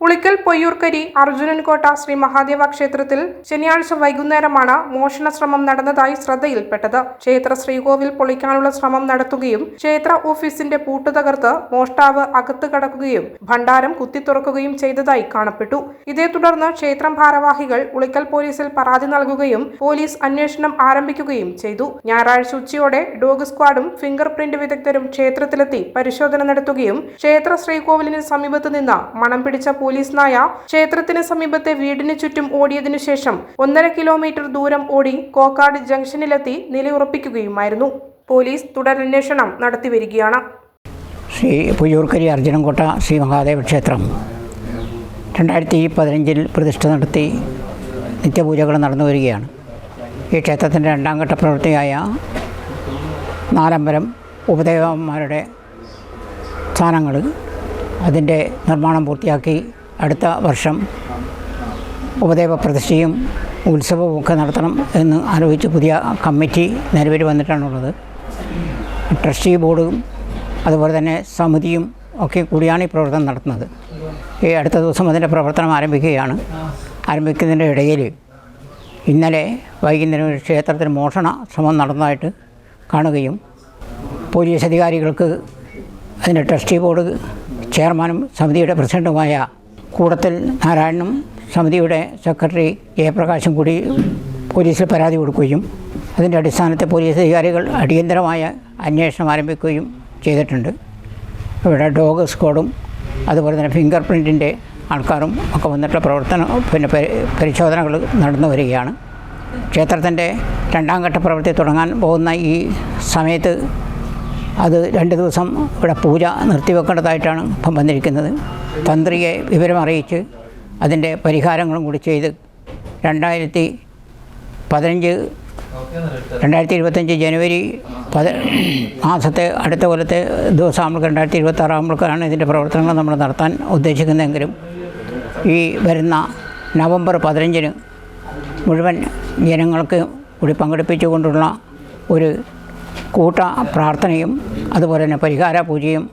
ഉളിക്കൽ പൊയ്യൂർക്കരി അർജുനൻകോട്ട ശ്രീ മഹാദേവ ക്ഷേത്രത്തിൽ ശനിയാഴ്ച വൈകുന്നേരമാണ് മോഷണ ശ്രമം നടന്നതായി ശ്രദ്ധയിൽപ്പെട്ടത്. ക്ഷേത്ര ശ്രീകോവിൽ പൊളിക്കാനുള്ള ശ്രമം നടത്തുകയും ക്ഷേത്ര ഓഫീസിന്റെ പൂട്ട് തകർത്ത് മോഷ്ടാവ് അകത്ത് കടക്കുകയും ഭണ്ഡാരം കുത്തിത്തുറക്കുകയും ചെയ്തതായി കാണപ്പെട്ടു. ഇതേ തുടർന്ന് ക്ഷേത്രം ഭാരവാഹികൾ ഉളിക്കൽ പോലീസിൽ പരാതി നൽകുകയും പോലീസ് അന്വേഷണം ആരംഭിക്കുകയും ചെയ്തു. ഞായറാഴ്ച ഉച്ചയോടെ ഡോഗ് സ്ക്വാഡും ഫിംഗർ പ്രിന്റ് വിദഗ്ധരും ക്ഷേത്രത്തിലെത്തി പരിശോധന നടത്തുകയും ക്ഷേത്ര ശ്രീകോവിലിന് സമീപത്ത് നിന്ന് മണം പിടിച്ച പോലീസ് നായ ക്ഷേത്രത്തിന് സമീപത്തെ വീടിന് ചുറ്റും ഓടിയതിനു ശേഷം ഒന്നര കിലോമീറ്റർ ദൂരം ഓടി കോക്കാട് ജംഗ്ഷനിലെത്തി നിലയുറപ്പിക്കുകയുമായിരുന്നു. പോലീസ് തുടരന്വേഷണം നടത്തിവരികയാണ് ശ്രീ പുയ്യൂർക്കരി അർജുനൻകോട്ട ശ്രീ മഹാദേവ ക്ഷേത്രം രണ്ടായിരത്തി പതിനഞ്ചിൽ പ്രതിഷ്ഠ നടത്തി നിത്യപൂജകൾ നടന്നു വരികയാണ്. ഈ ക്ഷേത്രത്തിന്റെ രണ്ടാം ഘട്ട പ്രവൃത്തിയായ നാലമ്പലം ഉപദേവന്മാരുടെ സ്ഥാനങ്ങൾ അതിന്റെ നിർമ്മാണം പൂർത്തിയാക്കി അടുത്ത വർഷം ഉപദേവ പ്രതിഷ്ഠയും ഉത്സവവും ഒക്കെ നടത്തണം എന്ന് ആലോചിച്ച് പുതിയ കമ്മിറ്റി നിലവിൽ വന്നിട്ടാണുള്ളത്. ട്രസ്റ്റി ബോർഡും അതുപോലെ തന്നെ സമിതിയും ഒക്കെ കൂടിയാണ് ഈ പ്രവർത്തനം നടത്തുന്നത്. ഈ അടുത്ത ദിവസം അതിന്റെ പ്രവർത്തനം ആരംഭിക്കുകയാണ്. ആരംഭിക്കുന്നതിന്റെ ഇടയിൽ ഇന്നലെ വൈകുന്നേരം ഒരു ക്ഷേത്രത്തിൽ മോഷണ ശ്രമം നടന്നതായിട്ട് കാണുകയും പോലീസ് അധികാരികൾക്ക് അതിന്റെ ട്രസ്റ്റി ബോർഡ് ചെയർമാനും സമിതിയുടെ പ്രസിഡന്റുമായ കൂടത്തിൽ നാരായണനും സമിതിയുടെ സെക്രട്ടറി ജയപ്രകാശും കൂടി പോലീസിൽ പരാതി കൊടുക്കുകയും അതിന്റെ അടിസ്ഥാനത്തിൽ പോലീസ് അധികാരികൾ അടിയന്തരമായ അന്വേഷണം ആരംഭിക്കുകയും ചെയ്തിട്ടുണ്ട്. ഇവിടെ ഡോഗ് സ്ക്വാഡും അതുപോലെ തന്നെ ഫിംഗർ പ്രിന്റിന്റെ ആൾക്കാരും ഒക്കെ വന്നിട്ട് പ്രവർത്തനം പിന്നെ പരിശോധനകൾ നടന്നു വരികയാണ്. ക്ഷേത്രത്തിന്റെ രണ്ടാം ഘട്ട പ്രവൃത്തി തുടങ്ങാൻ പോകുന്ന ഈ സമയത്ത് അത് രണ്ട് ദിവസം ഇവിടെ പൂജ നിർത്തിവെക്കേണ്ടതായിട്ടാണ് ഇപ്പം വന്നിരിക്കുന്നത്. തന്ത്രിയെ വിവരമറിയിച്ച് അതിന്റെ പരിഹാരങ്ങളും കൂടി ചെയ്ത് രണ്ടായിരത്തി പതിനഞ്ച് രണ്ടായിരത്തി ഇരുപത്തഞ്ച് ജനുവരി പത മാസത്തെ അടുത്ത കൊല്ലത്തെ ദിവസം നമ്മൾക്ക് രണ്ടായിരത്തി ഇരുപത്തി ആറാകുമ്പോഴേക്കാണ് ഇതിന്റെ പ്രവർത്തനങ്ങൾ നമ്മൾ നടത്താൻ ഉദ്ദേശിക്കുന്നതെങ്കിലും ഈ വരുന്ന നവംബർ പതിനഞ്ചിന് മുഴുവൻ ജനങ്ങൾക്ക് കൂടി പങ്കെടുപ്പിച്ചുകൊണ്ടുള്ള ഒരു കൂട്ട പ്രാർത്ഥനയും അതുപോലെ തന്നെ പരിഹാര പൂജയും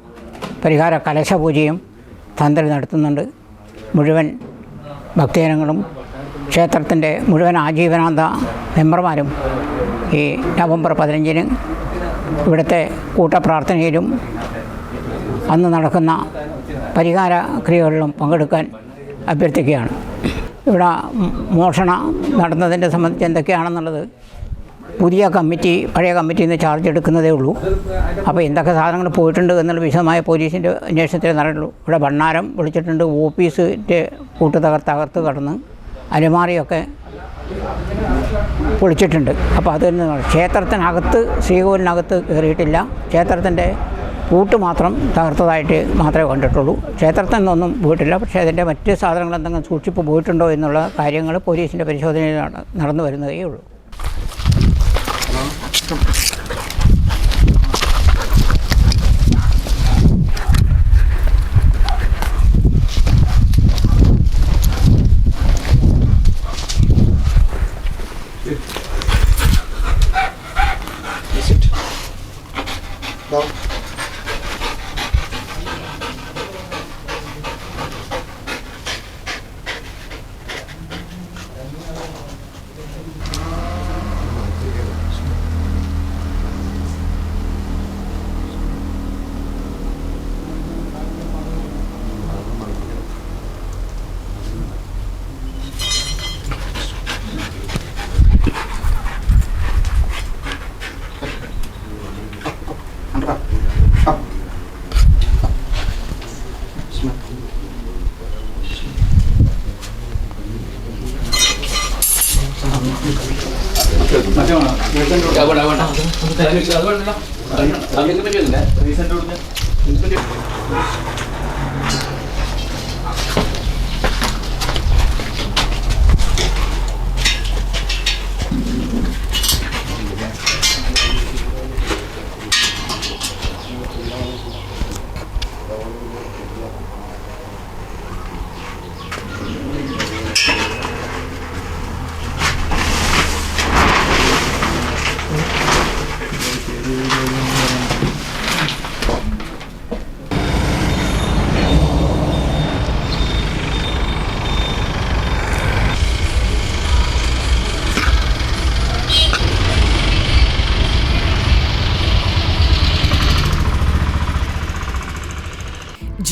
പരിഹാര കലശ പൂജയും തന്ത്രി നടത്തുന്നുണ്ട്. മുഴുവൻ ഭക്തജനങ്ങളും ക്ഷേത്രത്തിന്റെ മുഴുവൻ ആജീവനാന്ത മെമ്പർമാരും ഈ നവംബർ പതിനഞ്ചിന് ഇവിടുത്തെ കൂട്ടപ്രാർത്ഥനയിലും അന്ന് നടക്കുന്ന പരിഹാര ക്രിയകളിലും പങ്കെടുക്കാൻ അഭ്യർത്ഥിക്കുകയാണ്. ഇവിടെ മോഷണ നടന്നതിന്റെ സംബന്ധിച്ച് എന്തൊക്കെയാണെന്നുള്ളത് പുതിയ കമ്മിറ്റി പഴയ കമ്മിറ്റിയിൽ നിന്ന് ചാർജ് എടുക്കുന്നതേ ഉള്ളൂ. അപ്പോൾ എന്തൊക്കെ സാധനങ്ങൾ പോയിട്ടുണ്ട് എന്നുള്ള വിശദമായ പോലീസിന്റെ അന്വേഷണത്തിൽ നടന്നുള്ളൂ ഇവിടെ ഭണ്ണാരം വിളിച്ചിട്ടുണ്ട് ഓഫീസിന്റെ കൂട്ട് തകർത്ത് തകർത്ത് കടന്ന് അലമാറിയൊക്കെ പൊളിച്ചിട്ടുണ്ട്. അപ്പോൾ അതിൽ നിന്ന് ക്ഷേത്രത്തിനകത്ത് ശ്രീകോവിലിനകത്ത് കയറിയിട്ടില്ല ക്ഷേത്രത്തിന്റെ പൂട്ട് മാത്രം തകർത്തതായിട്ട് മാത്രമേ കണ്ടിട്ടുള്ളൂ. ക്ഷേത്രത്തിൽ നിന്നൊന്നും പോയിട്ടില്ല. പക്ഷേ അതിന്റെ മറ്റ് സാധനങ്ങൾ എന്തെങ്കിലും സൂക്ഷിപ്പ് പോയിട്ടുണ്ടോ എന്നുള്ള കാര്യങ്ങൾ പോലീസിന്റെ പരിശോധനയിൽ നടന്നു വരുന്നതേ ഉള്ളൂ. Não. അതുകൊണ്ടല്ല